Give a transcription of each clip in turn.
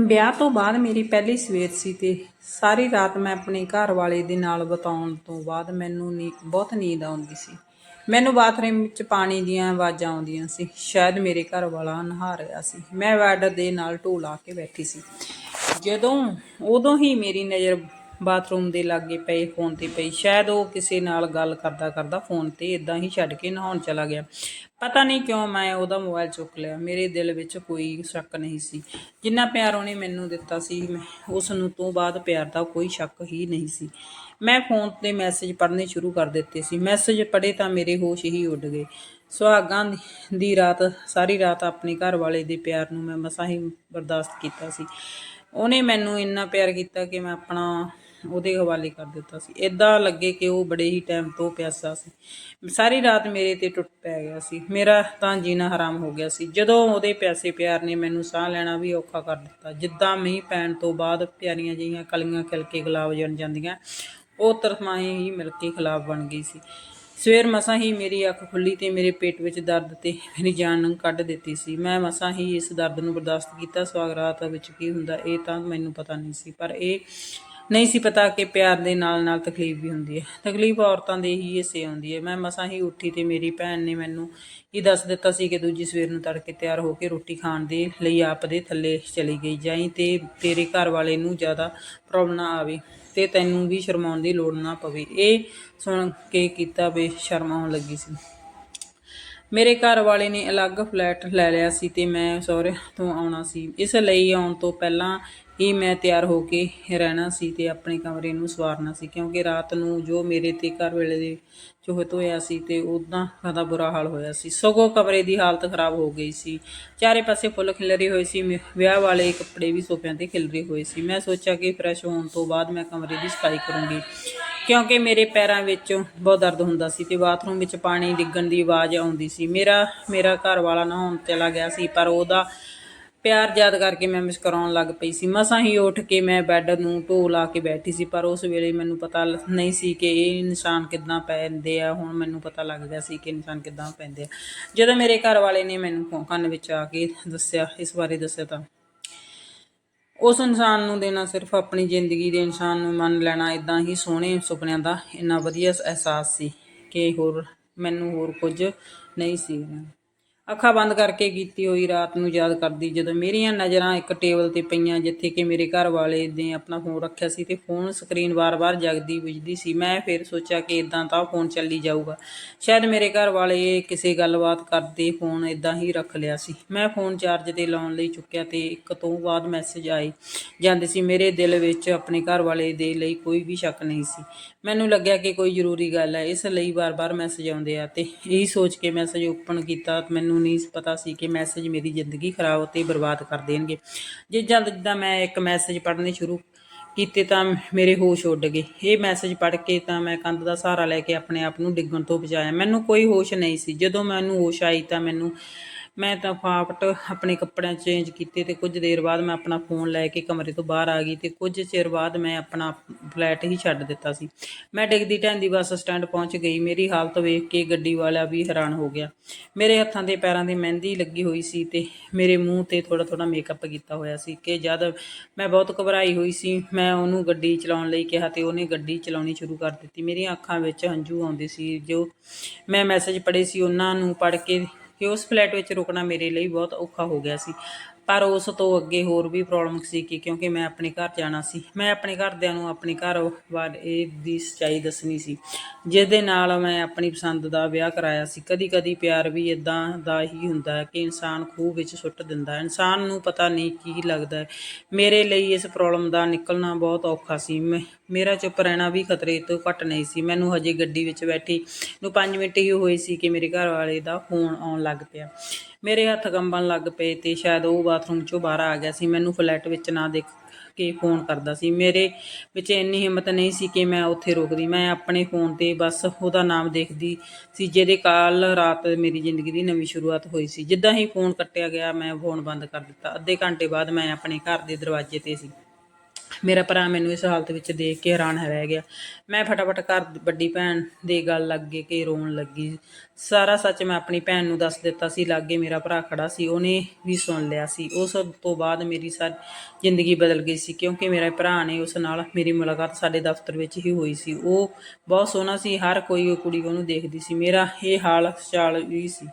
ਵਿਆਹ ਤੋਂ ਬਾਅਦ ਮੇਰੀ ਪਹਿਲੀ ਸਵੇਰ ਸੀ ਤੇ ਸਾਰੀ ਰਾਤ ਮੈਂ ਆਪਣੇ ਘਰ ਵਾਲੇ ਦੇ ਨਾਲ ਬਿਤਾਉਣ ਤੋਂ ਬਾਅਦ ਮੈਨੂੰ ਨੀ, ਬਹੁਤ ਨੀਂਦ ਆਉਂਦੀ ਸੀ। ਮੈਨੂੰ ਬਾਥਰੂਮ ਵਿੱਚ ਪਾਣੀ ਦੀਆਂ ਆਵਾਜ਼ਾਂ ਆਉਂਦੀਆਂ ਸੀ। ਸ਼ਾਇਦ ਮੇਰੇ ਘਰ ਵਾਲਾ ਨਹਾ ਰਿਹਾ ਸੀ। ਮੈਂ ਬੈੱਡ ਦੇ ਨਾਲ ਢੋ ਲਾ ਕੇ ਬੈਠੀ ਸੀ। ਜਦੋਂ, ਉਦੋਂ ਹੀ ਮੇਰੀ ਨਜ਼ਰ ਬਾਥਰੂਮ ਦੇ ਲਾਗੇ ਪਏ, ਫੋਨ ਤੇ ਪਈ ਸ਼ਾਇਦ ਉਹ ਕਿਸੇ ਨਾਲ ਗੱਲ ਕਰਦਾ ਕਰਦਾ ਫੋਨ ਤੇ ਇਦਾਂ ਹੀ ਛੱਡ ਕੇ ਨਹਾਉਣ ਚਲਾ ਗਿਆ। ਪਤਾ ਨਹੀਂ ਕਿਉਂ ਮੈਂ ਉਹਦਾ ਮੋਬਾਈਲ ਚੁੱਕ ਲਿਆ। ਮੇਰੇ ਦਿਲ ਵਿੱਚ ਕੋਈ ਸ਼ੱਕ ਨਹੀਂ ਸੀ। ਜਿੰਨਾ ਪਿਆਰ ਉਹਨੇ ਮੈਨੂੰ ਦਿੱਤਾ ਸੀ, ਮੈਂ ਉਸ ਨੂੰ ਤੋਂ ਬਾਅਦ ਪਿਆਰ ਦਾ ਕੋਈ ਸ਼ੱਕ ਹੀ ਨਹੀਂ ਸੀ। ਮੈਂ ਫੋਨ ਤੇ ਮੈਸੇਜ ਪੜ੍ਹਨੇ ਸ਼ੁਰੂ ਕਰ ਦਿੱਤੇ ਸੀ। ਮੈਸੇਜ ਪੜ੍ਹੇ ਤਾਂ ਮੇਰੇ ਹੋਸ਼ ਹੀ ਉੱਡ ਗਏ। ਸੁਹਾਗਾਂ ਦੀ ਰਾਤ, ਸਾਰੀ ਰਾਤ ਆਪਣੇ ਘਰ ਵਾਲੇ ਦੇ ਪਿਆਰ ਨੂੰ ਮੈਂ ਮਸਾਂ ਹੀ ਬਰਦਾਸ਼ਤ ਕੀਤਾ ਸੀ। ਉਹਨੇ ਮੈਨੂੰ ਇੰਨਾ ਪਿਆਰ ਕੀਤਾ ਕਿ ਮੈਂ ਆਪਣਾ ਉਹਦੇ ਹਵਾਲੇ ਕਰ ਦਿੱਤਾ ਸੀ। ਇਦਾਂ ਲੱਗੇ ਕਿ ਉਹ ਬੜੇ ਹੀ ਟਾਈਮ ਤੋਂ ਪਿਆਸਾ ਸੀ। ਸਾਰੀ ਰਾਤ ਮੇਰੇ ਤੇ ਟੁੱਟ ਪੈ ਗਿਆ ਸੀ। ਮੇਰਾ ਤਾਂ ਜੀਣਾ ਹਰਾਮ ਹੋ ਗਿਆ ਸੀ। ਜਦੋਂ ਉਹਦੇ ਪਿਆਸੇ ਪਿਆਰ ਨੇ ਮੈਨੂੰ ਸਾਹ ਲੈਣਾ ਵੀ ਔਖਾ ਕਰ ਦਿੱਤਾ। ਜਿੱਦਾਂ ਮੀਂਹ ਪੈਣ ਤੋਂ ਬਾਅਦ ਪਿਆਰੀਆਂ ਜਿਹੀਆਂ ਕਲੀਆਂ ਖਿਲ ਕੇ ਗੁਲਾਬ ਜਣ ਜਾਂਦੀਆਂ, ਉਹ ਤਰਮਾਏ ਹੀ ਮਿਲ ਕੇ ਖਿਲਾਫ ਬਣ ਗਈ ਸੀ। ਸਵੇਰ ਮਸਾਂ ਹੀ ਮੇਰੀ ਅੱਖ ਖੁੱਲੀ ਤੇ ਮੇਰੇ ਪੇਟ ਵਿੱਚ ਦਰਦ ਤੇ ਮੇਰੀ ਜਾਨ ਕੱਢ ਦਿੱਤੀ ਸੀ। ਮੈਂ ਮਸਾਂ ਹੀ ਇਸ ਦਰਦ ਨੂੰ ਬਰਦਾਸ਼ਤ ਕੀਤਾ। ਸਵਾਗਰਾਤ ਵਿੱਚ ਕੀ ਹੁੰਦਾ ਇਹ ਤਾਂ ਮੈਨੂੰ ਪਤਾ ਨਹੀਂ ਸੀ। ਪਰ ਇਹ ਨਹੀਂ ਸੀ ਪਤਾ ਕਿ ਪਿਆਰ ਦੇ ਨਾਲ ਨਾਲ ਤਕਲੀਫ ਵੀ ਹੁੰਦੀ ਹੈ। ਤਕਲੀਫ ਔਰਤਾਂ ਦੇ ਹੀ ਹਿੱਸੇ ਆਉਂਦੀ ਹੈ। ਮੈਂ ਮਸਾਂ ਹੀ ਉੱਠੀ ਤੇ ਮੇਰੀ ਭੈਣ ਨੇ ਮੈਨੂੰ ਇਹ ਦੱਸ ਦਿੱਤਾ ਸੀ ਕਿ ਦੂਜੀ ਸਵੇਰ ਨੂੰ ਤੜਕੇ ਤਿਆਰ ਹੋ ਕੇ ਰੋਟੀ ਖਾਣ ਦੇ ਲਈ ਆਪ ਦੇ ਥੱਲੇ ਚਲੀ ਗਈ। ਜਾਈ ਤੇ ਤੇਰੇ ਘਰ ਵਾਲੇ ਨੂੰ ਜ਼ਿਆਦਾ ਪ੍ਰੋਬਲਮ ਨਾ ਆਵੇ ਤੇ ਤੈਨੂੰ ਵੀ ਸ਼ਰਮਾਉਣ ਦੀ ਲੋੜ ਨਾ ਪਵੇ। ਇਹ ਸੁਣ ਕੇ ਕੀਤਾ ਬੇਸ਼ਰਮ ਆਉਣ ਲੱਗੀ ਸੀ। ਮੇਰੇ ਘਰ ਵਾਲੇ ਨੇ ਅਲੱਗ ਫਲੈਟ ਲੈ ਲਿਆ ਸੀ ਤੇ ਮੈਂ ਸਹੁਰੇ ਤੋਂ ਆਉਣਾ ਸੀ। ਇਸ ਲਈ ਆਉਣ ਤੋਂ ਪਹਿਲਾਂ ਹੀ ਮੈਂ ਤਿਆਰ ਹੋ ਕੇ ਰਹਿਣਾ ਸੀ ਤੇ ਆਪਣੇ ਕਮਰੇ ਨੂੰ ਸਵਾਰਨਾ ਸੀ, ਕਿਉਂਕਿ ਰਾਤ ਨੂੰ ਜੋ ਮੇਰੇ ਤੇ ਘਰ ਵੇਲੇ ਦੇ ਚੋਹਤ ਹੋਇਆ ਸੀ ਤੇ ਉਦਾਂ ਦਾ ਬੁਰਾ ਹਾਲ ਹੋਇਆ ਸੀ। ਸਗੋਂ ਕਮਰੇ ਦੀ ਹਾਲਤ ਖਰਾਬ ਹੋ ਗਈ ਸੀ। ਚਾਰੇ ਪਾਸੇ ਫੁੱਲ ਖਿਲਰੇ ਹੋਏ ਸੀ। ਮੇ- ਵਿਆਹ ਵਾਲੇ ਕੱਪੜੇ ਵੀ ਸੋਫਿਆਂ ਤੇ ਖਿਲਰੇ ਹੋਏ ਸੀ। ਮੈਂ ਸੋਚਿਆ ਕਿ ਫਰੈਸ਼ ਹੋਣ ਤੋਂ ਬਾਅਦ ਮੈਂ ਕਮਰੇ ਦੀ ਸਫ਼ਾਈ ਕਰੂੰਗੀ, ਕਿਉਂਕਿ ਮੇਰੇ ਪੈਰਾਂ ਵਿੱਚ ਬਹੁਤ ਦਰਦ ਹੁੰਦਾ ਸੀ ਤੇ ਬਾਥਰੂਮ ਵਿੱਚ ਪਾਣੀ ਡਿੱਗਣ ਦੀ ਆਵਾਜ਼ ਆਉਂਦੀ ਸੀ। ਮੇਰਾ ਮੇਰਾ ਘਰ ਵਾਲਾ ਨਹਾਉਣ ਚਲਾ ਗਿਆ ਸੀ, ਪਰ ਉਹਦਾ ਪਿਆਰ ਯਾਦ ਕਰਕੇ ਮੈਂ ਮੁਸਕਰਾਉਣ ਲੱਗ ਪਈ ਸੀ। ਮਸਾਂ ਹੀ ਉੱਠ ਕੇ ਮੈਂ ਬੈੱਡ ਨੂੰ ਢੋ ਲਾ ਕੇ ਬੈਠੀ ਸੀ, ਪਰ ਉਸ ਵੇਲੇ ਮੈਨੂੰ ਪਤਾ ਨਹੀਂ ਸੀ ਕਿ ਇਹ ਨਿਸ਼ਾਨ ਕਿੱਦਾਂ ਪੈਂਦੇ ਆ। ਹੁਣ ਮੈਨੂੰ ਪਤਾ ਲੱਗ ਗਿਆ ਸੀ ਕਿ ਨਿਸ਼ਾਨ ਕਿੱਦਾਂ ਪੈਂਦੇ ਆ। ਜਦੋਂ ਮੇਰੇ ਘਰ ਵਾਲੇ ਨੇ ਮੈਨੂੰ ਕੰਨ ਵਿੱਚ ਆ ਕੇ ਦੱਸਿਆ, ਇਸ ਬਾਰੇ ਦੱਸਿਆ ਤਾਂ, ਉਸ ਇਨਸਾਨ ਨੂੰ ਦੇਣਾ ਸਿਰਫ ਆਪਣੀ ਜ਼ਿੰਦਗੀ ਦੇ ਇਨਸਾਨ ਨੂੰ ਮੰਨ ਲੈਣਾ ਇਦਾਂ ਹੀ ਸੋਹਣੇ ਸੁਪਨਿਆਂ ਦਾ ਇੰਨਾ ਵਧੀਆ ਅਹਿਸਾਸ ਸੀ ਕਿ ਹੋਰ ਮੈਨੂੰ ਹੋਰ ਕੁਝ ਨਹੀਂ ਸੀ। ਅੱਖਾਂ ਬੰਦ ਕਰਕੇ ਕੀਤੀ ਹੋਈ ਰਾਤ ਨੂੰ ਯਾਦ ਕਰਦੀ, ਜਦੋਂ ਮੇਰੀਆਂ ਨਜ਼ਰਾਂ ਇੱਕ ਟੇਬਲ ਤੇ ਪਈਆਂ ਜਿੱਥੇ ਕਿ ਮੇਰੇ ਘਰ ਵਾਲੇ ਨੇ ਆਪਣਾ ਫੋਨ ਰੱਖਿਆ ਸੀ ਤੇ ਫੋਨ ਸਕਰੀਨ ਵਾਰ-ਵਾਰ ਜਗਦੀ ਬੁਝਦੀ ਸੀ। ਮੈਂ ਫਿਰ ਸੋਚਿਆ ਕਿ ਇਦਾਂ ਤਾਂ ਫੋਨ ਚੱਲੀ ਜਾਊਗਾ। ਸ਼ਾਇਦ ਮੇਰੇ ਘਰ ਵਾਲੇ ਕਿਸੇ ਗੱਲਬਾਤ ਕਰਦੇ ਫੋਨ ਇਦਾਂ ਹੀ ਰੱਖ ਲਿਆ ਸੀ। ਮੈਂ ਫੋਨ ਚਾਰਜ ਤੇ ਲਾਉਣ ਲਈ ਚੁੱਕਿਆ ਤੇ ਇੱਕ ਤੋਂ ਬਾਅਦ ਮੈਸੇਜ ਆਏ। ਜਾਂਦੇ ਸੀ, ਮੇਰੇ ਦਿਲ ਵਿੱਚ ਆਪਣੇ ਘਰ ਵਾਲੇ ਦੇ ਲਈ ਕੋਈ ਵੀ ਸ਼ੱਕ ਨਹੀਂ ਸੀ। ਮੈਨੂੰ ਲੱਗਿਆ ਕਿ ਕੋਈ ਜ਼ਰੂਰੀ ਗੱਲ ਹੈ। ਇਸ ਲਈ ਵਾਰ-ਵਾਰ ਮੈਸੇਜ ਆਉਂਦੇ ਆ ਤੇ ਇਹੀ ਸੋਚ ਕੇ ਮੈਸੇਜ ਓਪਨ ਕੀਤਾ। ਮੈਨੂੰ ਨਹੀਂ ਪਤਾ ਸੀ ਕਿ ਮੈਸੇਜ ਮੇਰੀ ਜ਼ਿੰਦਗੀ ਖਰਾਬ ਤੇ ਬਰਬਾਦ ਕਰ ਦੇਣਗੇ। ਜੇ ਜਦ ਜਿੱਦਾਂ ਮੈਂ ਇੱਕ ਮੈਸੇਜ ਪੜ੍ਹਨੇ ਸ਼ੁਰੂ ਕੀਤੇ ਤਾਂ ਮੇਰੇ ਹੋਸ਼ ਉੱਡ ਗਏ। ਇਹ ਮੈਸੇਜ ਪੜ੍ਹ ਕੇ ਤਾਂ ਮੈਂ ਕੰਧ ਦਾ ਸਹਾਰਾ ਲੈ ਕੇ ਆਪਣੇ ਆਪ ਨੂੰ ਡਿੱਗਣ ਤੋਂ ਬਚਾਇਆ। ਮੈਨੂੰ ਕੋਈ ਹੋਸ਼ ਨਹੀਂ ਸੀ। ਜਦੋਂ ਮੈਨੂੰ ਹੋਸ਼ ਆਈ ਤਾਂ ਮੈਨੂੰ ਮੈਂ ਤਾਂ ਫਾਫਟ ਆਪਣੇ ਕੱਪੜਿਆਂ ਚੇਂਜ ਕੀਤੇ ਤੇ ਕੁਝ ਦੇਰ ਬਾਅਦ ਮੈਂ ਆਪਣਾ ਫੋਨ ਲੈ ਕੇ ਕਮਰੇ ਤੋਂ ਬਾਹਰ ਆ ਗਈ ਤੇ ਕੁਝ ਚਿਰ ਬਾਅਦ ਮੈਂ ਆਪਣਾ ਫਲੈਟ ਹੀ ਛੱਡ ਦਿੱਤਾ ਸੀ। ਮੈਂ ਡਿੱਗਦੀ ਢਹਿੰਦੀ ਬੱਸ ਸਟੈਂਡ ਪਹੁੰਚ ਗਈ। ਮੇਰੀ ਹਾਲਤ ਵੇਖ ਕੇ ਗੱਡੀ ਵਾਲਾ ਵੀ ਹੈਰਾਨ ਹੋ ਗਿਆ। ਮੇਰੇ ਹੱਥਾਂ ਤੇ ਪੈਰਾਂ ਦੀ ਮਹਿੰਦੀ ਲੱਗੀ ਹੋਈ ਸੀ ਤੇ ਮੇਰੇ ਮੂੰਹ ਤੇ ਥੋੜਾ ਥੋੜਾ ਮੇਕਅਪ ਕੀਤਾ ਹੋਇਆ ਸੀ ਕਿ ਜਦ ਮੈਂ ਬਹੁਤ ਘਬਰਾਈ ਹੋਈ ਸੀ, ਮੈਂ ਉਹਨੂੰ ਗੱਡੀ ਚਲਾਉਣ ਲਈ ਕਿਹਾ ਤੇ ਉਹਨੇ ਗੱਡੀ ਚਲਾਉਣੀ ਸ਼ੁਰੂ ਕਰ ਦਿੱਤੀ। ਮੇਰੀਆਂ ਅੱਖਾਂ ਵਿੱਚ ਹੰਝੂ ਆਉਂਦੇ ਸੀ। ਜੋ ਮੈਂ ਮੈਸੇਜ ਪੜ੍ਹੇ ਸੀ, ਉਹਨਾਂ ਨੂੰ ਪੜ੍ਹ ਕੇ ਕਿ ਉਸ ਫਲੈਟ ਵਿੱਚ ਰੁਕਣਾ ਮੇਰੇ ਲਈ ਬਹੁਤ ਔਖਾ ਹੋ ਗਿਆ ਸੀ। ਪਰ ਉਸ ਤੋਂ ਅੱਗੇ ਹੋਰ ਵੀ ਪ੍ਰੋਬਲਮ ਸੀ ਕਿ ਕਿਉਂਕਿ ਮੈਂ ਆਪਣੇ ਘਰ ਜਾਣਾ ਸੀ। ਮੈਂ ਆਪਣੇ ਘਰਦਿਆਂ ਨੂੰ ਆਪਣੇ ਘਰ ਬਾਰੇ ਦੀ ਸੱਚਾਈ ਦੱਸਣੀ ਸੀ। ਜਿਸ ਦੇ ਨਾਲ ਮੈਂ ਆਪਣੀ ਪਸੰਦ ਦਾ ਵਿਆਹ ਕਰਾਇਆ ਸੀ। ਕਦੀ ਕਦੀ ਪਿਆਰ ਵੀ ਇਦਾਂ ਦਾ ਹੀ ਹੁੰਦਾ ਹੈ ਕਿ ਇਨਸਾਨ ਖੂਹ ਵਿੱਚ ਸੁੱਟ ਦਿੰਦਾ ਹੈ। ਇਨਸਾਨ ਨੂੰ ਪਤਾ ਨਹੀਂ ਕੀ ਲੱਗਦਾ ਮੇਰੇ ਲਈ ਇਸ ਪ੍ਰੋਬਲਮ ਦਾ ਨਿਕਲਣਾ ਬਹੁਤ ਔਖਾ ਸੀ। ਮੈਂ, ਮੇਰਾ ਚੁੱਪ ਰਹਿਣਾ ਵੀ ਖਤਰੇ ਤੋਂ ਘੱਟ ਨਹੀਂ ਸੀ। ਮੈਨੂੰ ਹਜੇ ਗੱਡੀ ਵਿੱਚ ਬੈਠੀ ਨੂੰ 5 ਮਿੰਟ ਹੀ ਹੋਏ ਸੀ ਕਿ ਮੇਰੇ ਘਰ ਵਾਲੇ ਦਾ ਫੋਨ ਆਉਣ ਲੱਗ ਪਿਆ। ਮੇਰੇ ਹੱਥ ਕੰਬਣ ਲੱਗ ਪਏ ਤੇ ਸ਼ਾਇਦ ਉਹ ਬਾਥਰੂਮ ਚੋਂ ਬਾਹਰ ਆ ਗਿਆ ਸੀ। ਮੈਨੂੰ ਫਲੈਟ ਵਿੱਚ ਨਾ ਦੇਖ ਕੇ ਫੋਨ ਕਰਦਾ ਸੀ। ਮੇਰੇ ਵਿੱਚ ਇੰਨੀ ਹਿੰਮਤ ਨਹੀਂ ਸੀ ਕਿ ਮੈਂ ਉੱਥੇ ਰੁਕਦੀ। ਮੈਂ ਆਪਣੇ ਫੋਨ ਤੇ ਬਸ ਉਹਦਾ ਨਾਮ ਦੇਖਦੀ ਸੀ, ਜਿਹਦੇ ਕਾਲ ਰਾਤ ਮੇਰੀ ਜ਼ਿੰਦਗੀ ਦੀ ਨਵੀਂ ਸ਼ੁਰੂਆਤ ਹੋਈ ਸੀ। ਜਿੱਦਾਂ ਹੀ ਫੋਨ ਕੱਟਿਆ ਗਿਆ, ਮੈਂ ਫੋਨ ਬੰਦ ਕਰ ਦਿੱਤਾ। ਅੱਧੇ ਘੰਟੇ ਬਾਅਦ ਮੈਂ ਆਪਣੇ ਘਰ ਦੇ ਦਰਵਾਜ਼ੇ ਤੇ ਸੀ। ਮੇਰਾ ਭਰਾ ਮੈਨੂੰ ਇਸ ਹਾਲਤ ਵਿੱਚ ਦੇਖ ਕੇ ਹੈਰਾਨ ਰਹਿ ਗਿਆ। ਮੈਂ ਫਟਾਫਟ ਘਰ ਵੱਡੀ ਭੈਣ ਦੇ ਗੱਲ ਲੱਗੇ ਕਿ ਰੋਣ ਲੱਗੀ। ਸਾਰਾ ਸੱਚ ਮੈਂ ਆਪਣੀ ਭੈਣ ਨੂੰ ਦੱਸ ਦਿੱਤਾ ਸੀ। ਲਾਗੇ ਮੇਰਾ ਭਰਾ ਖੜਾ ਸੀ। ਉਹਨੇ ਵੀ ਸੁਣ ਲਿਆ ਸੀ। ਉਸ ਤੋਂ ਬਾਅਦ ਮੇਰੀ ਸਾਰੀ ਜ਼ਿੰਦਗੀ ਬਦਲ ਗਈ ਸੀ ਕਿਉਂਕਿ ਮੇਰੇ ਭਰਾ ਨੇ ਉਸ ਨਾਲ ਮੇਰੀ ਮੁਲਾਕਾਤ ਸਾਡੇ ਦਫ਼ਤਰ ਵਿੱਚ ਹੀ ਹੋਈ ਸੀ। ਉਹ ਬਹੁਤ ਸੋਹਣਾ ਸੀ। ਹਰ ਕੋਈ ਉਹ ਕੁੜੀ ਉਹਨੂੰ ਦੇਖਦੀ ਸੀ। ਮੇਰਾ ਇਹ ਹਾਲ ਚਾਲ ਵੀ ਸੀ।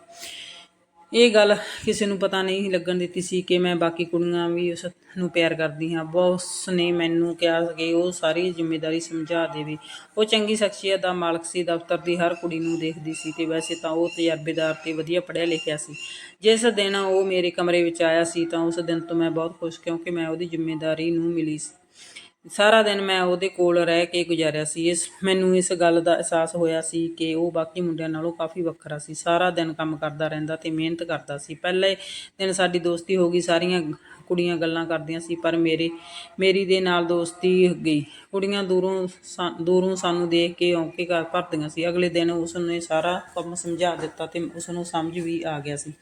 ਇਹ ਗੱਲ ਕਿਸੇ ਨੂੰ ਪਤਾ ਨਹੀਂ ਲੱਗਣ ਦਿੱਤੀ ਸੀ ਕਿ ਮੈਂ ਬਾਕੀ ਕੁੜੀਆਂ ਵੀ ਉਸ ਨੂੰ ਪਿਆਰ ਕਰਦੀ ਹਾਂ। ਬੌਸ ਨੇ ਮੈਨੂੰ ਕਿਹਾ ਕਿ ਉਹ ਸਾਰੀ ਜ਼ਿੰਮੇਵਾਰੀ ਸਮਝਾ ਦੇਵੇ। ਉਹ ਚੰਗੀ ਸ਼ਖਸੀਅਤ ਦਾ ਮਾਲਕ ਸੀ, ਦਫ਼ਤਰ ਦੀ ਹਰ ਕੁੜੀ ਨੂੰ ਦੇਖਦੀ ਸੀ ਤੇ ਵੈਸੇ ਤਾਂ ਉਹ ਤਜਰਬੇਦਾਰ ਤੇ ਵਧੀਆ ਪੜ੍ਹਿਆ ਲਿਖਿਆ ਸੀ। ਜਿਸ ਦਿਨ ਉਹ ਮੇਰੇ ਕਮਰੇ ਵਿੱਚ ਆਇਆ ਸੀ ਤਾਂ ਉਸ ਦਿਨ ਤੋਂ ਮੈਂ ਬਹੁਤ ਖੁਸ਼ ਕਿਉਂਕਿ ਮੈਂ ਉਹਦੀ ਜ਼ਿੰਮੇਵਾਰੀ ਨੂੰ ਮਿਲੀ ਸੀ। ਸਾਰਾ ਦਿਨ ਮੈਂ ਉਹਦੇ ਕੋਲ ਰਹਿ ਕੇ ਗੁਜ਼ਾਰਿਆ ਸੀ। ਇਸ ਮੈਨੂੰ ਇਸ ਗੱਲ ਦਾ ਅਹਿਸਾਸ ਹੋਇਆ ਸੀ ਕਿ ਉਹ ਬਾਕੀ ਮੁੰਡਿਆਂ ਨਾਲੋਂ ਕਾਫੀ ਵੱਖਰਾ ਸੀ। ਸਾਰਾ ਦਿਨ ਕੰਮ ਕਰਦਾ ਰਹਿੰਦਾ ਤੇ ਮਿਹਨਤ ਕਰਦਾ ਸੀ। ਪਹਿਲੇ ਦਿਨ ਸਾਡੀ ਦੋਸਤੀ ਹੋ ਗਈ, ਸਾਰੀਆਂ ਕੁੜੀਆਂ ਗੱਲਾਂ ਕਰਦੀਆਂ ਸੀ, ਪਰ ਮੇਰੇ, ਮੇਰੀ ਦੇ ਨਾਲ ਦੋਸਤੀ ਗਈ। ਕੁੜੀਆਂ ਦੂਰੋਂ ਸਾ- ਦੂਰੋਂ ਸਾਨੂੰ ਦੇਖ ਕੇ ਔਂਕੇ ਕਰ ਭਰਦੀਆਂ ਸੀ। ਅਗਲੇ ਦਿਨ ਉਸ ਨੇ ਸਾਰਾ ਕੰਮ ਸਮਝਾ ਦਿੱਤਾ ਤੇ ਉਸ ਨੂੰ ਸਮਝ ਵੀ ਆ ਗਿਆ ਸੀ।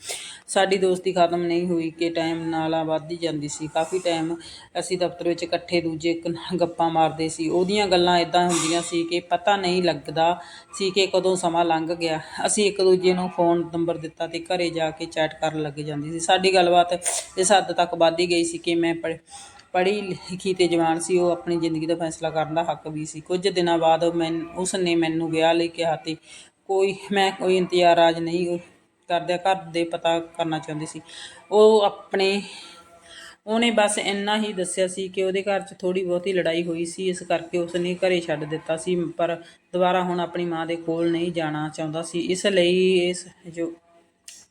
ਸਾਡੀ ਦੋਸਤੀ ਖਤਮ ਨਹੀਂ ਹੋਈ ਕਿ ਟਾਈਮ ਨਾਲ ਆ ਵੱਧਦੀ ਜਾਂਦੀ ਸੀ। ਕਾਫੀ ਟਾਈਮ ਅਸੀਂ ਦਫ਼ਤਰ ਵਿੱਚ ਇਕੱਠੇ ਦੂਜੇ ਗੱਪਾਂ ਮਾਰਦੇ ਸੀ। ਉਹਦੀਆਂ ਗੱਲਾਂ ਇਦਾਂ ਹੁੰਦੀਆਂ ਸੀ ਕਿ ਪਤਾ ਨਹੀਂ ਲੱਗਦਾ ਸੀ ਕਿ ਕਦੋਂ ਸਮਾਂ ਲੰਘ ਗਿਆ। ਅਸੀਂ ਇੱਕ ਦੂਜੇ ਨੂੰ ਫੋਨ ਨੰਬਰ ਦਿੱਤਾ ਤੇ ਘਰੇ ਜਾ ਕੇ ਚੈਟ ਕਰਨ ਲੱਗ ਜਾਂਦੀ ਸੀ। ਸਾਡੀ ਗੱਲਬਾਤ ਇਸ ਹੱਦ ਤੱਕ ਵੱਧ ਵੱਧਦੀ ਗਈ ਸੀ ਕਿ ਮੈਂ ਪੜ੍ਹੀ ਲਿਖੀ ਤੇ ਜਵਾਨ ਸੀ, ਉਹ ਆਪਣੀ ਜ਼ਿੰਦਗੀ ਦਾ ਫੈਸਲਾ ਕਰਨ ਦਾ ਹੱਕ ਵੀ ਸੀ। ਕੁਝ ਦਿਨਾਂ ਬਾਅਦ ਮੈਂ ਉਸ ਨੇ ਮੈਨੂੰ ਵਿਆਹ ਲਈ ਕਿਹਾ ਤੇ ਕੋਈ, ਮੈਂ ਕੋਈ ਇੰਤਜ਼ਾਰ ਨਹੀਂ ਕਰਦਿਆਂ ਘਰ ਦੇ ਪਤਾ ਕਰਨਾ ਚਾਹੁੰਦੀ ਸੀ। ਉਹ ਆਪਣੇ, ਉਹਨੇ ਬਸ ਇੰਨਾ ਹੀ ਦੱਸਿਆ ਸੀ ਕਿ ਉਹਦੇ ਘਰ 'ਚ ਥੋੜੀ ਬਹੁਤੀ ਲੜਾਈ ਹੋਈ ਸੀ, ਇਸ ਕਰਕੇ ਉਸਨੇ ਘਰੇ ਛੱਡ ਦਿੱਤਾ ਸੀ, ਪਰ ਦੁਬਾਰਾ ਹੁਣ ਆਪਣੀ ਮਾਂ ਦੇ ਕੋਲ ਨਹੀਂ ਜਾਣਾ ਚਾਹੁੰਦਾ ਸੀ। ਇਸ ਲਈ ਇਸ ਜੋ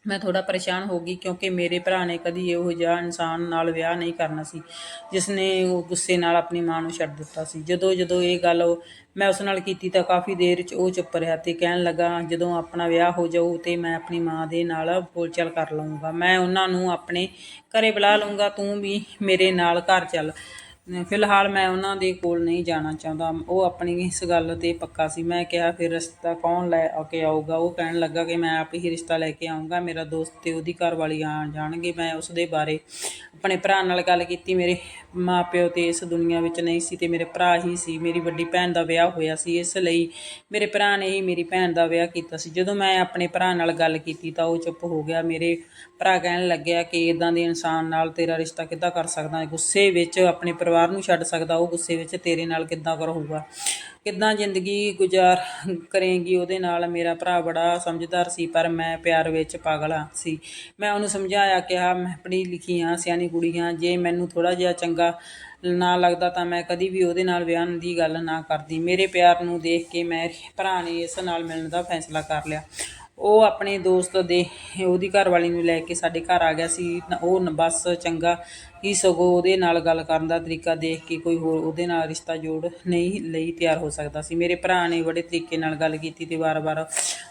ਮੈਂ ਥੋੜਾ ਪਰੇਸ਼ਾਨ ਹੋ ਗਈ ਕਿਉਂਕਿ ਮੇਰੇ ਭਰਾ ਨੇ ਕਦੀ ਇਹੋ ਜਿਹਾ ਇਨਸਾਨ ਨਾਲ ਵਿਆਹ ਨਹੀਂ ਕਰਨਾ ਸੀ ਜਿਸ ਨੇ ਉਹ ਗੁੱਸੇ ਨਾਲ ਆਪਣੀ ਮਾਂ ਨੂੰ ਛੱਡ ਦਿੱਤਾ ਸੀ। ਜਦੋਂ ਜਦੋਂ ਇਹ ਗੱਲ ਮੈਂ ਉਸ ਨਾਲ ਕੀਤੀ ਤਾਂ ਕਾਫੀ ਦੇਰ 'ਚ ਉਹ ਚੁੱਪ ਰਿਹਾ ਤੇ ਕਹਿਣ ਲੱਗਾ, ਜਦੋਂ ਆਪਣਾ ਵਿਆਹ ਹੋ ਜਾਊ ਤੇ ਮੈਂ ਆਪਣੀ ਮਾਂ ਦੇ ਨਾਲ ਬੋਲਚਾਲ ਕਰ ਲਵਾਂਗਾ ਮੈਂ ਉਹਨਾਂ ਨੂੰ ਆਪਣੇ ਘਰੇ ਬੁਲਾ ਲਵਾਂਗਾ ਤੂੰ ਵੀ ਮੇਰੇ ਨਾਲ ਘਰ ਚੱਲ। ਫਿਲਹਾਲ ਮੈਂ ਉਹਨਾਂ ਦੇ ਕੋਲ ਨਹੀਂ ਜਾਣਾ ਚਾਹੁੰਦਾ। ਉਹ ਆਪਣੀ ਇਸ ਗੱਲ ਤੇ ਪੱਕਾ ਸੀ। ਮੈਂ ਕਿਹਾ, ਫਿਰ ਰਿਸ਼ਤਾ ਕੌਣ ਲੈ ਆ ਕੇ ਆਊਗਾ? ਉਹ ਕਹਿਣ ਲੱਗਾ ਕਿ ਮੈਂ ਆਪ ਹੀ ਰਿਸ਼ਤਾ ਲੈ ਕੇ ਆਊਂਗਾ। ਮੇਰਾ ਦੋਸਤ ਤੇ ਉਹਦੀ ਘਰਵਾਲੀ ਆ ਜਾਣਗੇ। ਮੈਂ ਉਸ ਦੇ ਬਾਰੇ ਆਪਣੇ ਭਰਾ ਨਾਲ ਗੱਲ ਕੀਤੀ। ਮੇਰੇ ਮਾਪਿਓ ਤੇ ਇਸ ਦੁਨੀਆ ਵਿੱਚ ਨਹੀਂ ਸੀ ਤੇ ਮੇਰੇ ਭਰਾ ਹੀ ਸੀ। ਮੇਰੀ ਵੱਡੀ ਭੈਣ ਦਾ ਵਿਆਹ ਹੋਇਆ ਸੀ। ਇਸ ਲਈ ਮੇਰੇ ਭਰਾ ਨੇ ਹੀ ਮੇਰੀ ਭੈਣ ਦਾ ਵਿਆਹ ਕੀਤਾ ਸੀ। ਜਦੋਂ ਮੈਂ ਆਪਣੇ ਭਰਾ ਨਾਲ ਗੱਲ ਕੀਤੀ ਤਾਂ ਉਹ ਚੁੱਪ ਹੋ ਗਿਆ। ਮੇਰੇ ਭਰਾ ਕਹਿਣ ਲੱਗਿਆ ਕਿ ਇਦਾਂ ਦੇ ਇਨਸਾਨ ਨਾਲ ਤੇਰਾ ਰਿਸ਼ਤਾ ਕਿੱਦਾਂ ਕਰ ਸਕਦਾ ਗੁੱਸੇ ਵਿੱਚ ਆਪਣੇ ਪਰਿਵਾਰ ਨੂੰ ਛੱਡ ਸਕਦਾ, ਉਹ ਗੁੱਸੇ ਵਿੱਚ ਤੇਰੇ ਨਾਲ ਕਿੱਦਾਂ ਕਰੂਗਾ ਕਿੱਦਾਂ ਜ਼ਿੰਦਗੀ ਗੁਜ਼ਾਰ ਕਰੇਗੀ ਉਹਦੇ ਨਾਲ? ਮੇਰਾ ਭਰਾ ਬੜਾ ਸਮਝਦਾਰ ਸੀ, ਪਰ ਮੈਂ ਪਿਆਰ ਵਿੱਚ ਪਾਗਲ ਸੀ। ਮੈਂ ਉਹਨੂੰ ਸਮਝਾਇਆ, ਕਿਹਾ, ਮੈਂ ਪੜ੍ਹੀ ਲਿਖੀ ਹਾਂ, ਸਿਆਣੀ ਕੁੜੀ ਹਾਂ, ਜੇ ਮੈਨੂੰ ਥੋੜਾ ਜਿਹਾ ਚੰਗਾ ਨਾ ਲੱਗਦਾ ਤਾਂ ਮੈਂ ਕਦੀ ਵੀ ਉਹਦੇ ਨਾਲ ਵਿਆਹ ਦੀ ਗੱਲ ਨਾ ਕਰਦੀ। ਮੇਰੇ ਪਿਆਰ ਨੂੰ ਦੇਖ ਕੇ ਮੇਰੇ ਭਰਾ ਨੇ ਇਸ ਨਾਲ ਮਿਲਣ ਦਾ ਫੈਸਲਾ ਕਰ ਲਿਆ। ਉਹ ਆਪਣੇ ਦੋਸਤ ਦੇ, ਉਹਦੀ ਘਰਵਾਲੀ ਨੂੰ ਲੈ ਕੇ ਸਾਡੇ ਘਰ ਆ ਗਿਆ ਸੀ। ਉਹ ਨ- ਬਸ ਚੰਗਾ ਹੀ ਸਗੋਂ ਉਹਦੇ ਨਾਲ ਗੱਲ ਕਰਨ ਦਾ ਤਰੀਕਾ ਦੇਖ ਕੇ ਕੋਈ ਹੋਰ ਉਹਦੇ ਨਾਲ ਰਿਸ਼ਤਾ ਜੋੜ ਨਹੀਂ ਲਈ ਤਿਆਰ ਹੋ ਸਕਦਾ ਸੀ। ਮੇਰੇ ਭਰਾ ਨੇ ਬੜੇ ਤਰੀਕੇ ਨਾਲ ਗੱਲ ਕੀਤੀ ਤੇ ਵਾਰ-ਵਾਰ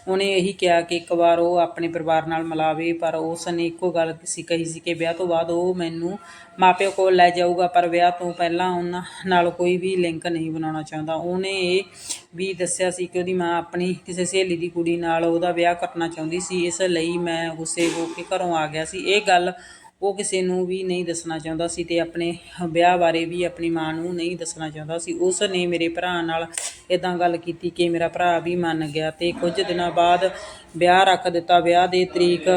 ਉਹਨੇ ਇਹੀ ਕਿਹਾ ਕਿ ਇੱਕ ਵਾਰ ਉਹ ਆਪਣੇ ਪਰਿਵਾਰ ਨਾਲ ਮਿਲਾਵੇ, ਪਰ ਉਸ ਨੇ ਇੱਕੋ ਗੱਲ ਸੀ ਕਹੀ ਸੀ ਕਿ ਵਿਆਹ ਤੋਂ ਬਾਅਦ ਉਹ ਮੈਨੂੰ ਮਾਪਿਓ ਕੋਲ ਲੈ ਜਾਊਗਾ, ਪਰ ਵਿਆਹ ਤੋਂ ਪਹਿਲਾਂ ਉਹਨਾਂ ਨਾਲ ਕੋਈ ਵੀ ਲਿੰਕ ਨਹੀਂ ਬਣਾਉਣਾ ਚਾਹੁੰਦਾ। ਉਹਨੇ ਇਹ ਵੀ ਦੱਸਿਆ ਸੀ ਕਿ ਉਹਦੀ ਮਾਂ ਆਪਣੀ ਕਿਸੇ ਸਹੇਲੀ ਦੀ ਕੁੜੀ ਨਾਲ ਉਹਦਾ ਵਿਆਹ ਕਰਨਾ ਚਾਹੁੰਦੀ ਸੀ। ਇਸ ਲਈ ਮੈਂ ਗੁੱਸੇ ਹੋ ਕੇ ਘਰੋਂ ਆ ਗਿਆ ਸੀ। ਇਹ ਗੱਲ ਉਹ ਕਿਸੇ ਨੂੰ ਵੀ ਨਹੀਂ ਦੱਸਣਾ ਚਾਹੁੰਦਾ ਸੀ ਤੇ ਆਪਣੇ ਵਿਆਹ ਬਾਰੇ ਵੀ ਆਪਣੀ ਮਾਂ ਨੂੰ ਨਹੀਂ ਦੱਸਣਾ ਚਾਹੁੰਦਾ ਸੀ। ਉਸ ਨੇ ਮੇਰੇ ਭਰਾ ਨਾਲ ਇਦਾਂ ਗੱਲ ਕੀਤੀ ਕਿ ਮੇਰਾ ਭਰਾ ਵੀ ਮੰਨ ਗਿਆ ਤੇ ਕੁਝ ਦਿਨਾਂ ਬਾਅਦ ਵਿਆਹ ਰੱਖ ਦਿੱਤਾ। ਵਿਆਹ ਦੇ ਤਰੀਕ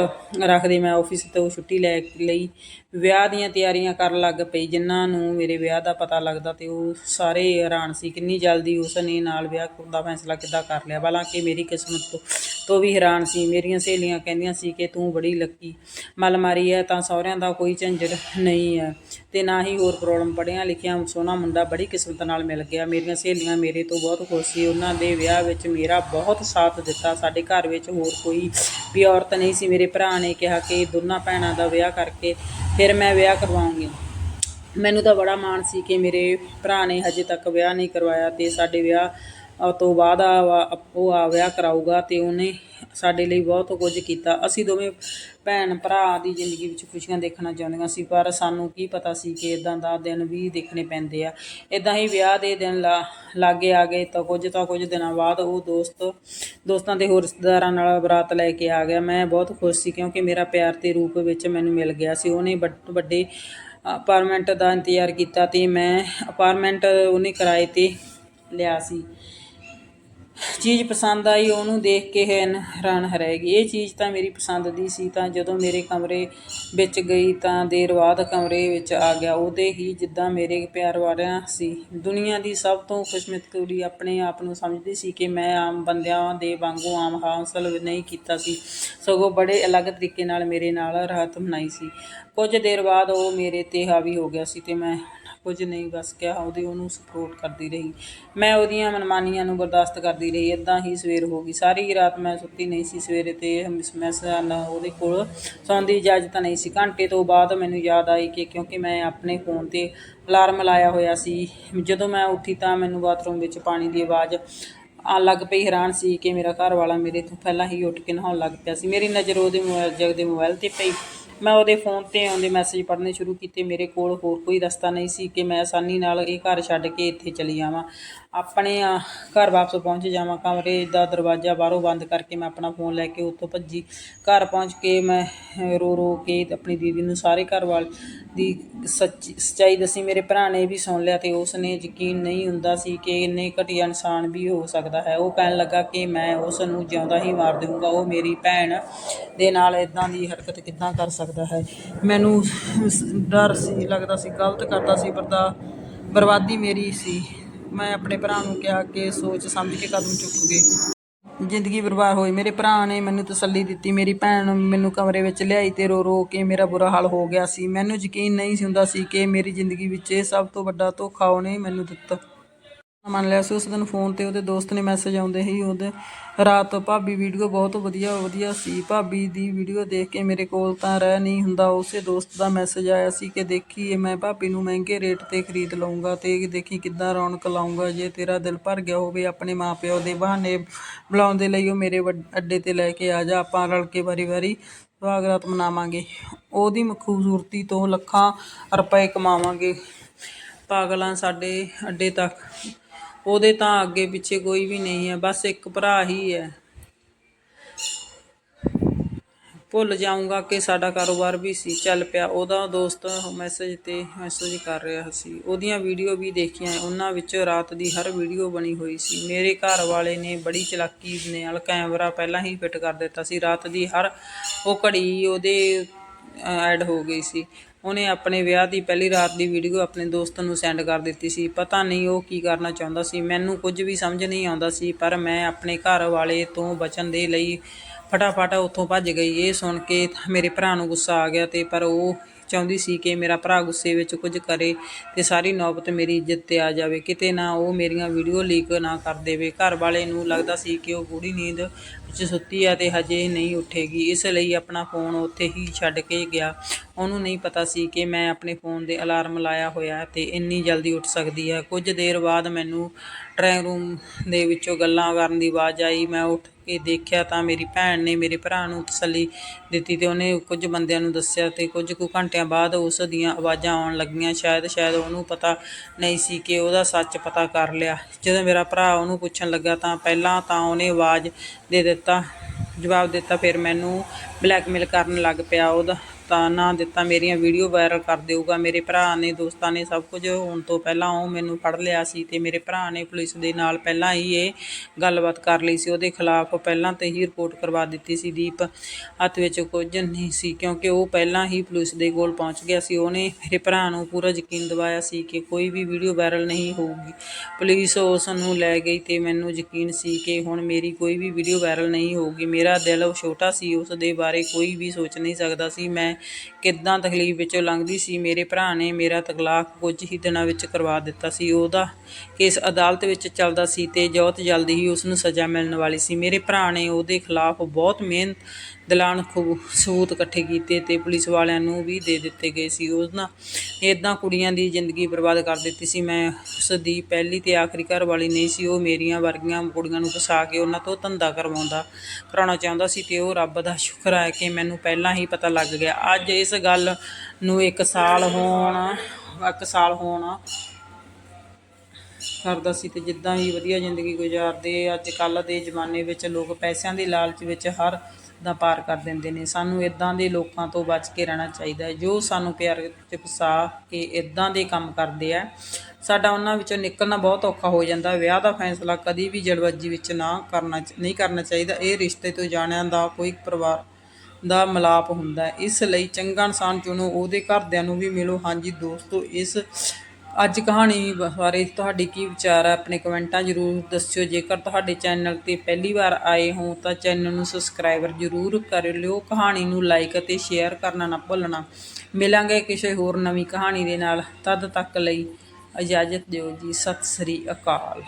ਰੱਖਦੇ ਮੈਂ ਆਫਿਸ ਤੋਂ ਛੁੱਟੀ ਲੈ ਲਈ। ਵਿਆਹ ਦੀਆਂ ਤਿਆਰੀਆਂ ਕਰਨ ਲੱਗ ਪਈ। ਜਿਨ੍ਹਾਂ ਨੂੰ ਮੇਰੇ ਵਿਆਹ ਦਾ ਪਤਾ ਲੱਗਦਾ ਤੇ ਉਹ ਸਾਰੇ ਹੈਰਾਨ ਸੀ ਕਿੰਨੀ ਜਲਦੀ ਉਸ ਨੇ ਨਾਲ ਵਿਆਹ ਦਾ ਫੈਸਲਾ ਕਿੱਦਾਂ ਕਰ ਲਿਆ। ਹਾਲਾਂਕਿ ਮੇਰੀ ਕਿਸਮਤ ਤੋਂ ਤੋਂ ਵੀ ਹੈਰਾਨ ਸੀ। ਮੇਰੀਆਂ ਸਹੇਲੀਆਂ ਕਹਿੰਦੀਆਂ ਸੀ ਕਿ ਤੂੰ ਬੜੀ ਲੱਕੀ, ਮਲ ਮਾਰੀ ਹੈ ਤਾਂ ਸਹੁਰਿਆਂ ਦਾ ਕੋਈ ਝੰਜਟ ਨਹੀਂ ਹੈ ਤੇ ਨਾ ਹੀ ਹੋਰ ਪ੍ਰੋਬਲਮ ਪੜ੍ਹਿਆ ਲਿਖਿਆ। ਸੋਹਣਾ ਮੁੰਡਾ ਬੜੀ ਕਿਸਮਤ ਨਾਲ ਮਿਲ ਗਿਆ। ਮੇਰੀਆਂ ਸਹੇਲੀਆਂ ਮੇਰੇ ਤੋਂ ਬਹੁਤ ਖੁਸ਼ ਸੀ। ਉਹਨਾਂ ਦੇ ਵਿਆਹ ਵਿੱਚ ਮੇਰਾ ਬਹੁਤ ਸਾਥ ਦਿੱਤਾ। ਸਾਡੇ ਘਰ ਵਿੱਚ ਹੋਰ ਕੋਈ ਵੀ ਔਰਤ ਨਹੀਂ ਸੀ। ਮੇਰੇ ਭਰਾ ਨੇ ਕਿਹਾ ਕਿ ਦੋਨਾਂ ਭੈਣਾਂ ਦਾ ਵਿਆਹ ਕਰਕੇ ਫਿਰ ਮੈਂ ਵਿਆਹ ਕਰਵਾਉਂਗੀ। ਮੈਨੂੰ ਤਾਂ ਬੜਾ ਮਾਣ ਸੀ ਕਿ ਮੇਰੇ ਭਰਾ ਨੇ ਹਜੇ ਤੱਕ ਵਿਆਹ ਨਹੀਂ ਕਰਵਾਇਆ ਤੇ ਸਾਡੇ ਵਿਆਹ ਤੋਂ ਬਾਅਦ ਆ ਵਾ- ਉਹ ਆ ਵਿਆਹ ਕਰਾਊਗਾ ਤੇ ਉਹਨੇ ਸਾਡੇ ਲਈ ਬਹੁਤ ਕੁਝ ਕੀਤਾ। ਅਸੀਂ ਦੋਵੇਂ ਭੈਣ ਭਰਾ ਦੀ ਜ਼ਿੰਦਗੀ ਵਿੱਚ ਖੁਸ਼ੀਆਂ ਦੇਖਣਾ ਚਾਹੁੰਦੀਆਂ ਸੀ, ਪਰ ਸਾਨੂੰ ਕੀ ਪਤਾ ਸੀ ਕਿ ਇਦਾਂ ਦਾ ਦਿਨ ਵੀ ਦੇਖਣੇ ਪੈਂਦੇ ਆ। ਇਦਾਂ ਹੀ ਵਿਆਹ ਦੇ ਦਿਨ ਲਾ, ਲਾਗੇ ਆ ਗਏ ਤਾਂ ਕੁਝ ਤਾਂ ਕੁਝ ਦਿਨਾਂ ਬਾਅਦ ਉਹ ਦੋਸਤ, ਦੋਸਤਾਂ ਦੇ ਹੋਰ ਰਿਸ਼ਤੇਦਾਰਾਂ ਨਾਲ ਬਰਾਤ ਲੈ ਕੇ ਆ ਗਿਆ। ਮੈਂ ਬਹੁਤ ਖੁਸ਼ ਸੀ ਕਿਉਂਕਿ ਮੇਰਾ ਪਿਆਰ ਤੇ ਰੂਪ ਵਿੱਚ ਮੈਨੂੰ ਮਿਲ ਗਿਆ ਸੀ। ਉਹਨੇ ਵੱਡ- ਵੱਡੇ ਅਪਾਰਟਮੈਂਟ ਦਾ ਇੰਤਜ਼ਾਰ ਕੀਤਾ ਤੇ ਮੈਂ ਅਪਾਰਟਮੈਂਟ ਉਹਨੇ ਕਿਰਾਏ ਤੇ ਲਿਆ ਸੀ। ਚੀਜ਼ ਪਸੰਦ ਆਈ, ਉਹਨੂੰ ਦੇਖ ਕੇ ਹੈਨ ਹੈਰਾਨ ਰਹਿ ਗਈ। ਇਹ ਚੀਜ਼ ਤਾਂ ਮੇਰੀ ਪਸੰਦ ਦੀ ਸੀ, ਤਾਂ ਜਦੋਂ ਮੇਰੇ ਕਮਰੇ ਵਿੱਚ ਗਈ ਤਾਂ ਦੇਰ ਬਾਅਦ ਕਮਰੇ ਵਿੱਚ ਆ ਗਿਆ। ਉਹਦੇ ਹੀ ਜਿੱਦਾਂ ਮੇਰੇ ਪਿਆਰ ਵਾਲਿਆਂ ਸੀ। ਦੁਨੀਆ ਦੀ ਸਭ ਤੋਂ ਖੁਸ਼ਮਿਤ ਕੁੜੀ ਆਪਣੇ ਆਪ ਨੂੰ ਸਮਝਦੀ ਸੀ ਕਿ ਮੈਂ ਆਮ ਬੰਦਿਆਂ ਦੇ ਵਾਂਗੂ ਆਮ ਹਾਸਲ ਨਹੀਂ ਕੀਤਾ ਸੀ। ਸਗੋਂ ਬੜੇ ਅਲੱਗ ਤਰੀਕੇ ਨਾਲ ਮੇਰੇ ਨਾਲ ਰਾਹਤ ਮਨਾਈ ਸੀ। ਕੁਝ ਦੇਰ ਬਾਅਦ ਉਹ ਮੇਰੇ ਤੇ ਹਾਵੀ ਹੋ ਗਿਆ ਸੀ ਤੇ ਮੈਂ ਕੁਝ ਨਹੀਂ, ਬਸ ਕਿਹਾ ਉਹਦੀ, ਉਹਨੂੰ ਸਪੋਰਟ ਕਰਦੀ ਰਹੀ। ਮੈਂ ਉਹਦੀਆਂ ਮਨਮਾਨੀਆਂ ਨੂੰ ਬਰਦਾਸ਼ਤ ਕਰਦੀ ਰਹੀ। ਇਦਾਂ ਹੀ ਸਵੇਰ ਹੋ ਗਈ। ਸਾਰੀ ਰਾਤ ਮੈਂ ਸੁੱਤੀ ਨਹੀਂ ਸੀ। ਸਵੇਰੇ ਤੇ ਮੈਂ ਉਹਦੇ ਕੋਲ ਸੌਣ ਦੀ ਇਜਾਜ਼ਤ ਨਹੀਂ ਸੀ। ਘੰਟੇ ਤੋਂ ਬਾਅਦ ਮੈਨੂੰ ਯਾਦ ਆਈ ਕਿ ਕਿਉਂਕਿ ਮੈਂ ਆਪਣੇ ਫੋਨ ਤੇ ਅਲਾਰਮ ਲਾਇਆ ਹੋਇਆ ਸੀ। ਜਦੋਂ ਮੈਂ ਉੱਠੀ ਤਾਂ ਮੈਨੂੰ ਬਾਥਰੂਮ ਵਿੱਚ ਪਾਣੀ ਦੀ ਆਵਾਜ਼ ਆਉਣ ਲੱਗ ਪਈ। ਹੈਰਾਨ ਸੀ ਕਿ ਮੇਰਾ ਘਰ ਵਾਲਾ ਮੇਰੇ ਤੋਂ ਪਹਿਲਾਂ ਹੀ ਉੱਠ ਕੇ ਨਹਾਉਣ ਲੱਗ ਪਿਆ ਸੀ। ਮੇਰੀ ਨਜ਼ਰ ਉਹਦੇ ਮੋਬਾਈਲ ਜਗਦੇ ਮੋਬਾਈਲ ਤੇ ਪਈ। ਮੈਂ ਉਹਦੇ ਫੋਨ ਤੇ ਆਉਂਦੇ ਮੈਸੇਜ ਪੜ੍ਹਨੇ ਸ਼ੁਰੂ ਕੀਤੇ, ਮੇਰੇ ਕੋਲ ਹੋਰ ਕੋਈ ਰਸਤਾ ਨਹੀਂ ਸੀ ਕਿ ਮੈਂ ਆਸਾਨੀ ਨਾਲ ਇਹ ਘਰ ਛੱਡ ਕੇ ਇੱਥੇ ਚਲੀ ਜਾਵਾਂ ਆਪਣੇ ਘਰ ਵਾਪਸ ਪਹੁੰਚ ਜਾਵਾਂ, ਕਮਰੇ ਦਾ ਦਰਵਾਜ਼ਾ ਬਾਹਰੋਂ ਬੰਦ ਕਰਕੇ ਮੈਂ ਆਪਣਾ ਫੋਨ ਲੈ ਕੇ ਉੱਥੋਂ ਭੱਜੀ। ਘਰ ਪਹੁੰਚ ਕੇ ਮੈਂ ਰੋ ਰੋ ਕੇ ਆਪਣੀ ਦੀਦੀ ਨੂੰ ਸਾਰੇ ਘਰ ਵਾਲ ਦੀ ਸੱਚੀ, ਸੱਚਾਈ ਦੱਸੀ। ਮੇਰੇ ਭਰਾ ਨੇ ਵੀ ਸੁਣ ਲਿਆ ਤੇ ਉਸ ਨੇ ਯਕੀਨ ਨਹੀਂ ਹੁੰਦਾ ਸੀ ਕਿ ਇੰਨੇ ਘਟੀਆ ਇਨਸਾਨ ਵੀ ਹੋ ਸਕਦਾ ਹੈ। ਉਹ ਕਹਿਣ ਲੱਗਾ ਕਿ ਮੈਂ ਉਸ ਨੂੰ ਜਿਉਂਦਾ ਹੀ ਮਾਰ ਦੇਵਾਂਗਾ ਉਹ ਮੇਰੀ ਭੈਣ ਦੇ ਨਾਲ ਇਦਾਂ ਦੀ ਹਰਕਤ ਕਿੱਦਾਂ ਕਰ ਸਕਦਾ ਹੈ। ਮੈਨੂੰ ਡਰ ਸੀ, ਲੱਗਦਾ ਸੀ, ਗਲਤ ਕਰਦਾ ਸੀ ਬਰਦਾ ਬਰਬਾਦੀ ਮੇਰੀ ਸੀ। ਮੈਂ ਆਪਣੇ ਭਰਾ ਨੂੰ ਕਿਹਾ ਕਿ ਸੋਚ ਸਮਝ ਕੇ ਕਦਮ ਚੁੱਕੂਗੇ ਜ਼ਿੰਦਗੀ ਬਰਬਾਦ ਹੋਈ। ਮੇਰੇ ਭਰਾ ਨੇ ਮੈਨੂੰ ਤਸੱਲੀ ਦਿੱਤੀ, ਮੇਰੀ ਭੈਣ ਮੈਨੂੰ ਕਮਰੇ ਵਿੱਚ ਲਿਆਈ ਤੇ ਰੋ ਰੋ ਕੇ ਮੇਰਾ ਬੁਰਾ ਹਾਲ ਹੋ ਗਿਆ ਸੀ। ਮੈਨੂੰ ਯਕੀਨ ਨਹੀਂ ਸੀ ਹੁੰਦਾ ਸੀ ਕਿ ਮੇਰੀ ਜ਼ਿੰਦਗੀ ਵਿੱਚ ਇਹ ਸਭ ਤੋਂ ਵੱਡਾ ਧੋਖਾ ਉਹਨੇ ਮੈਨੂੰ ਦਿੱਤਾ। ਮੰਨ ਲਿਆ ਸੀ ਉਸ ਦਿਨ ਫੋਨ ਤੇ ਉਹਦੇ ਦੋਸਤ ਨੇ ਮੈਸੇਜ ਆਉਂਦੇ ਹੀ ਉਹਦੇ ਰਾਤ ਭਾਬੀ ਵੀਡੀਓ ਬਹੁਤ ਵਧੀਆ ਵਧੀਆ ਸੀ। ਭਾਬੀ ਦੀ ਵੀਡੀਓ ਦੇਖ ਕੇ ਮੇਰੇ ਕੋਲ ਤਾਂ ਰਹਿ ਨਹੀਂ ਹੁੰਦਾ। ਉਸੇ ਦੋਸਤ ਦਾ ਮੈਸੇਜ ਆਇਆ ਸੀ ਕਿ ਦੇਖੀ ਮੈਂ ਭਾਬੀ ਨੂੰ ਮਹਿੰਗੇ ਰੇਟ ਤੇ ਖਰੀਦ ਲਵਾਂਗਾ ਤੇ ਦੇਖੀ ਕਿੱਦਾਂ ਰੌਣਕ ਲਾਉਂਗਾ ਜੇ ਤੇਰਾ ਦਿਲ ਭਰ ਗਿਆ ਹੋਵੇ ਆਪਣੇ ਮਾਪਿਓ ਦੇ ਬਹਾਨੇ ਬੁਲਾਉਣ ਦੇ ਲਈ ਉਹ ਮੇਰੇ ਵੱਡ- ਅੱਡੇ ਤੇ ਲੈ ਕੇ ਆ ਜਾ। ਆਪਾਂ ਰਲ ਕੇ ਵਾਰੀ ਵਾਰੀ ਸੁਹਾਗਰਾਤ ਮਨਾਵਾਂਗੇ। ਉਹਦੀ ਖੂਬਸੂਰਤੀ ਤੋਂ ਲੱਖਾਂ ਰੁਪਏ ਕਮਾਵਾਂਗੇ। ਪਾਗਲਾਂ ਸਾਡੇ ਅੱਡੇ ਤੱਕ ਉਹਦੇ ਤਾਂ ਅੱਗੇ ਪਿੱਛੇ ਕੋਈ ਵੀ ਨਹੀਂ ਹੈ, ਬਸ ਇੱਕ ਭਰਾ ਹੀ ਹੈ। ਭੁੱਲ ਜਾਊਂਗਾ ਕਿ ਸਾਡਾ ਕਾਰੋਬਾਰ ਵੀ ਸੀ, ਚੱਲ ਪਿਆ। ਉਹਦਾ ਦੋਸਤ ਮੈਸੇਜ ਤੇ ਮੈਸੇਜ ਕਰ ਰਿਹਾ ਸੀ। ਉਹਦੀਆਂ ਵੀਡੀਓ ਵੀ ਦੇਖੀਆਂ, ਉਹਨਾਂ ਵਿੱਚ ਰਾਤ ਦੀ ਹਰ ਵੀਡੀਓ ਬਣੀ ਹੋਈ ਸੀ। ਮੇਰੇ ਘਰ ਵਾਲੇ ਨੇ ਬੜੀ ਚਲਾਕੀ ਨਾਲ ਕੈਮਰਾ ਪਹਿਲਾਂ ਹੀ ਫਿੱਟ ਕਰ ਦਿੱਤਾ ਸੀ। ਰਾਤ ਦੀ ਹਰ ਉਹ ਘੜੀ ਉਹਦੇ ਐਡ ਹੋ ਗਈ ਸੀ। ਉਹਨੇ ਆਪਣੇ ਵਿਆਹ ਦੀ ਪਹਿਲੀ ਰਾਤ ਦੀ ਵੀਡੀਓ ਆਪਣੇ ਦੋਸਤ ਨੂੰ ਸੈਂਡ ਕਰ ਦਿੱਤੀ ਸੀ। ਪਤਾ ਨਹੀਂ ਉਹ ਕੀ ਕਰਨਾ ਚਾਹੁੰਦਾ ਸੀ। ਮੈਨੂੰ ਕੁਝ ਵੀ ਸਮਝ ਨਹੀਂ ਆਉਂਦਾ ਸੀ, ਪਰ ਮੈਂ ਆਪਣੇ ਘਰ ਵਾਲੇ ਤੋਂ ਬਚਣ ਦੇ ਲਈ ਫਟਾਫਟ ਉੱਥੋਂ ਭੱਜ ਗਈ। ਇਹ ਸੁਣ ਕੇ ਮੇਰੇ ਭਰਾ ਨੂੰ ਗੁੱਸਾ ਆ ਗਿਆ ਤੇ ਪਰ ਉਹ ਚਾਹੁੰਦੀ ਸੀ ਕਿ ਮੇਰਾ ਭਰਾ ਗੁੱਸੇ ਵਿੱਚ ਕੁਝ ਕਰੇ ਤੇ ਸਾਰੀ ਨੌਬਤ ਮੇਰੀ ਇੱਜ਼ਤ ਤੇ ਆ ਜਾਵੇ। ਕਿਤੇ ਨਾ ਉਹ ਮੇਰੀਆਂ ਵੀਡੀਓ ਲੀਕ ਨਾ ਕਰ ਦੇਵੇ। ਘਰ ਵਾਲੇ ਨੂੰ ਲੱਗਦਾ ਸੀ ਕਿ ਉਹ ਗੂੜੀ ਨੀਂਦ ਵਿੱਚ ਸੁੱਤੀ ਆ ਤੇ ਹਜੇ ਨਹੀਂ ਉੱਠੇਗੀ। ਇਸ ਲਈ ਆਪਣਾ ਫੋਨ ਉੱਥੇ ਹੀ ਛੱਡ ਕੇ ਗਿਆ। ਉਹਨੂੰ ਨਹੀਂ ਪਤਾ ਸੀ ਕਿ ਮੈਂ ਆਪਣੇ ਫੋਨ ਦੇ ਅਲਾਰਮ ਲਾਇਆ ਹੋਇਆ ਅਤੇ ਇੰਨੀ ਜਲਦੀ ਉੱਠ ਸਕਦੀ ਹੈ। ਕੁਝ ਦੇਰ ਬਾਅਦ ਮੈਨੂੰ ਡਰਾਇੰਗ ਰੂਮ ਦੇ ਵਿੱਚੋਂ ਗੱਲਾਂ ਕਰਨ ਦੀ ਆਵਾਜ਼ ਆਈ। ਮੈਂ ਉੱਠ ਕੇ ਦੇਖਿਆ ਤਾਂ ਮੇਰੀ ਭੈਣ ਨੇ ਮੇਰੇ ਭਰਾ ਨੂੰ ਤਸੱਲੀ ਦਿੱਤੀ ਤੇ ਉਹਨੇ ਕੁਝ ਬੰਦਿਆਂ ਨੂੰ ਦੱਸਿਆ ਤੇ ਕੁਝ ਕੁ ਘੰਟਿਆਂ ਬਾਅਦ ਉਸ ਦੀਆਂ ਆਵਾਜ਼ਾਂ ਆਉਣ ਲੱਗੀਆਂ। ਸ਼ਾਇਦ ਸ਼ਾਇਦ ਉਹਨੂੰ ਪਤਾ ਨਹੀਂ ਸੀ ਕਿ ਉਹਦਾ ਸੱਚ ਪਤਾ ਕਰ ਲਿਆ। ਜਦੋਂ ਮੇਰਾ ਭਰਾ ਉਹਨੂੰ ਪੁੱਛਣ ਲੱਗਾ ਤਾਂ ਪਹਿਲਾਂ ਤਾਂ ਉਹਨੇ ਆਵਾਜ਼ ਦੇ ਦਿੱਤਾ, ਜਵਾਬ ਦਿੱਤਾ, ਫਿਰ ਮੈਨੂੰ ਬਲੈਕਮੇਲ ਕਰਨ ਲੱਗ ਪਿਆ। ਉਹਦਾ ਤਾਂ ਨਾ ਦਿੱਤਾ, ਮੇਰੀਆਂ ਵੀਡੀਓ ਵਾਇਰਲ ਕਰ ਦੇਊਗਾ। ਮੇਰੇ ਭਰਾ ਨੇ, ਦੋਸਤਾਂ ਨੇ ਸਭ ਕੁਝ ਹੋਣ ਤੋਂ ਪਹਿਲਾਂ ਉਹ ਮੈਨੂੰ ਫੜ ਲਿਆ ਸੀ ਤੇ ਮੇਰੇ ਭਰਾ ਨੇ ਪੁਲਿਸ ਦੇ ਨਾਲ ਪਹਿਲਾਂ ਹੀ ਇਹ ਗੱਲਬਾਤ ਕਰ ਲਈ ਸੀ। ਉਹਦੇ ਖਿਲਾਫ ਪਹਿਲਾਂ ਤੇ ਹੀ ਰਿਪੋਰਟ ਕਰਵਾ ਦਿੱਤੀ ਸੀ। ਦੀਪ ਹੱਥ ਵਿੱਚ ਕੁਝ ਨਹੀਂ ਸੀ ਕਿਉਂਕਿ ਉਹ ਪਹਿਲਾਂ ਹੀ ਪੁਲਿਸ ਦੇ ਕੋਲ ਪਹੁੰਚ ਗਿਆ ਸੀ। ਉਹਨੇ ਮੇਰੇ ਭਰਾ ਨੂੰ ਪੂਰਾ ਯਕੀਨ ਦਿਵਾਇਆ ਸੀ ਕਿ ਕੋਈ ਵੀ ਵੀਡੀਓ ਵਾਇਰਲ ਨਹੀਂ ਹੋਊਗੀ। ਪੁਲਿਸ ਉਸ ਨੂੰ ਲੈ ਗਈ ਤੇ ਮੈਨੂੰ ਯਕੀਨ ਸੀ ਕਿ ਹੁਣ ਮੇਰੀ ਕੋਈ ਵੀ ਵੀਡੀਓ ਵਾਇਰਲ ਨਹੀਂ ਹੋਊਗੀ। ਮੇਰਾ ਦਿਲ ਛੋਟਾ ਸੀ, ਉਸ ਦੇ ਬਾਰੇ ਕੋਈ ਵੀ ਸੋਚ ਨਹੀਂ ਸਕਦਾ ਸੀ। ਮੈਂ ਕਿੱਦਾਂ ਤਕਲੀਫ ਵਿੱਚੋਂ ਲੰਘਦੀ ਸੀ, ਮੇਰੇ ਭਰਾ ਨੇ ਮੇਰਾ ਤਲਾਕ ਕੁਝ ਹੀ ਦਿਨਾਂ ਵਿੱਚ ਕਰਵਾ ਦਿੱਤਾ ਸੀ। ਉਹਦਾ ਕੇਸ ਅਦਾਲਤ ਵਿੱਚ ਚੱਲਦਾ ਸੀ ਤੇ ਬਹੁਤ ਜਲਦੀ ਹੀ ਉਸ ਨੂੰ ਸਜ਼ਾ ਮਿਲਣ ਵਾਲੀ ਸੀ। ਮੇਰੇ ਭਰਾ ਨੇ ਉਹਦੇ ਖਿਲਾਫ ਬਹੁਤ ਮਿਹਨਤ ਦਲਾਨ ਖੂਬ ਸਬੂਤ ਇਕੱਠੇ ਕੀਤੇ ਤੇ ਪੁਲਿਸ ਵਾਲਿਆਂ ਨੂੰ ਵੀ ਦੇ ਦਿੱਤੇ ਗਏ ਸੀ। ਉਹਨਾਂ ਇਦਾਂ ਕੁੜੀਆਂ ਦੀ ਜ਼ਿੰਦਗੀ ਬਰਬਾਦ ਕਰ ਦਿੱਤੀ ਸੀ। ਮੈਂ ਉਸ ਦੀ ਪਹਿਲੀ ਤੇ ਆਖਰੀ ਘਰ ਵਾਲੀ ਨਹੀਂ ਸੀ। ਉਹ ਮੇਰੀਆਂ ਵਰਗੀਆਂ ਕੁੜੀਆਂ ਨੂੰ ਫਸਾ ਕੇ ਉਹਨਾਂ ਤੋਂ ਧੰਦਾ ਕਰਵਾਉਂਦਾ, ਕਰਾਉਣਾ ਚਾਹੁੰਦਾ ਸੀ ਤੇ ਉਹ ਰੱਬ ਦਾ ਸ਼ੁਕਰ ਹੈ ਕਿ ਮੈਨੂੰ ਪਹਿਲਾਂ ਹੀ ਪਤਾ ਲੱਗ ਗਿਆ। ਅੱਜ ਇਸ ਗੱਲ ਨੂੰ 1 ਸਾਲ ਹੋਣ 1 ਸਾਲ ਹੋਣ ਕਰਦਾ ਸੀ ਤੇ ਜਿੱਦਾਂ ਹੀ ਵਧੀਆ ਜ਼ਿੰਦਗੀ ਗੁਜ਼ਾਰਦੇ, ਅੱਜ ਕੱਲ ਦੇ ਜ਼ਮਾਨੇ ਵਿੱਚ ਲੋਕ ਪੈਸਿਆਂ ਦੀ ਲਾਲਚ ਵਿੱਚ ਹਰ ਦਾ ਪਾਰ ਕਰ ਦਿੰਦੇ ਨੇ। ਸਾਨੂੰ ਇਦਾਂ ਦੇ ਲੋਕਾਂ ਤੋਂ ਬਚ ਕੇ ਰਹਿਣਾ ਚਾਹੀਦਾ ਹੈ। ਜੋ ਸਾਨੂੰ ਪਿਆਰ 'ਚ ਫਸਾ ਕੇ ਇਦਾਂ ਦੇ ਕੰਮ ਕਰਦੇ ਆ, ਸਾਡਾ ਉਹਨਾਂ ਵਿੱਚੋਂ ਨਿਕਲਣਾ ਬਹੁਤ ਔਖਾ ਹੋ ਜਾਂਦਾ। ਵਿਆਹ ਦਾ ਫੈਸਲਾ ਕਦੀ ਵੀ ਜਲਦਬਾਜ਼ੀ ਵਿੱਚ ਨਾ ਕਰਨਾ ਨਹੀਂ ਕਰਨਾ ਚਾਹੀਦਾ। ਇਹ ਰਿਸ਼ਤੇ ਤੋਂ ਜਾਣਿਆਂ ਦਾ ਕੋਈ ਪਰਿਵਾਰ ਦਾ ਮਿਲਾਪ ਹੁੰਦਾ ਇਸ ਲਈ ਚੰਗਾ ਇਨਸਾਨ ਚੁਣੋ, ਉਹਦੇ ਘਰਦਿਆਂ ਨੂੰ ਵੀ ਮਿਲੋ। ਹਾਂਜੀ ਦੋਸਤੋ, ਇਸ ਅੱਜ ਕਹਾਣੀ ਬਾਰੇ ਤੁਹਾਡੇ ਕੀ ਵਿਚਾਰ ਹੈ ਆਪਣੇ ਕਮੈਂਟਾਂ ਜ਼ਰੂਰ ਦੱਸਿਓ। ਜੇਕਰ ਤੁਹਾਡੇ ਚੈਨਲ ਤੇ ਪਹਿਲੀ ਵਾਰ ਆਏ ਹੋ, ਤਾਂ ਚੈਨਲ ਨੂੰ ਸਬਸਕ੍ਰਾਈਬਰ ਜ਼ਰੂਰ ਕਰ ਲਿਓ। ਕਹਾਣੀ ਨੂੰ ਲਾਈਕ ਅਤੇ ਸ਼ੇਅਰ ਕਰਨਾ ਨਾ ਭੁੱਲਣਾ। ਮਿਲਾਂਗੇ ਕਿਸੇ ਹੋਰ ਨਵੀਂ ਕਹਾਣੀ ਦੇ ਨਾਲ। ਤਦ ਤੱਕ ਲਈ ਇਜਾਜ਼ਤ ਦਿਓ ਜੀ। ਸਤਿ ਸ੍ਰੀ ਅਕਾਲ।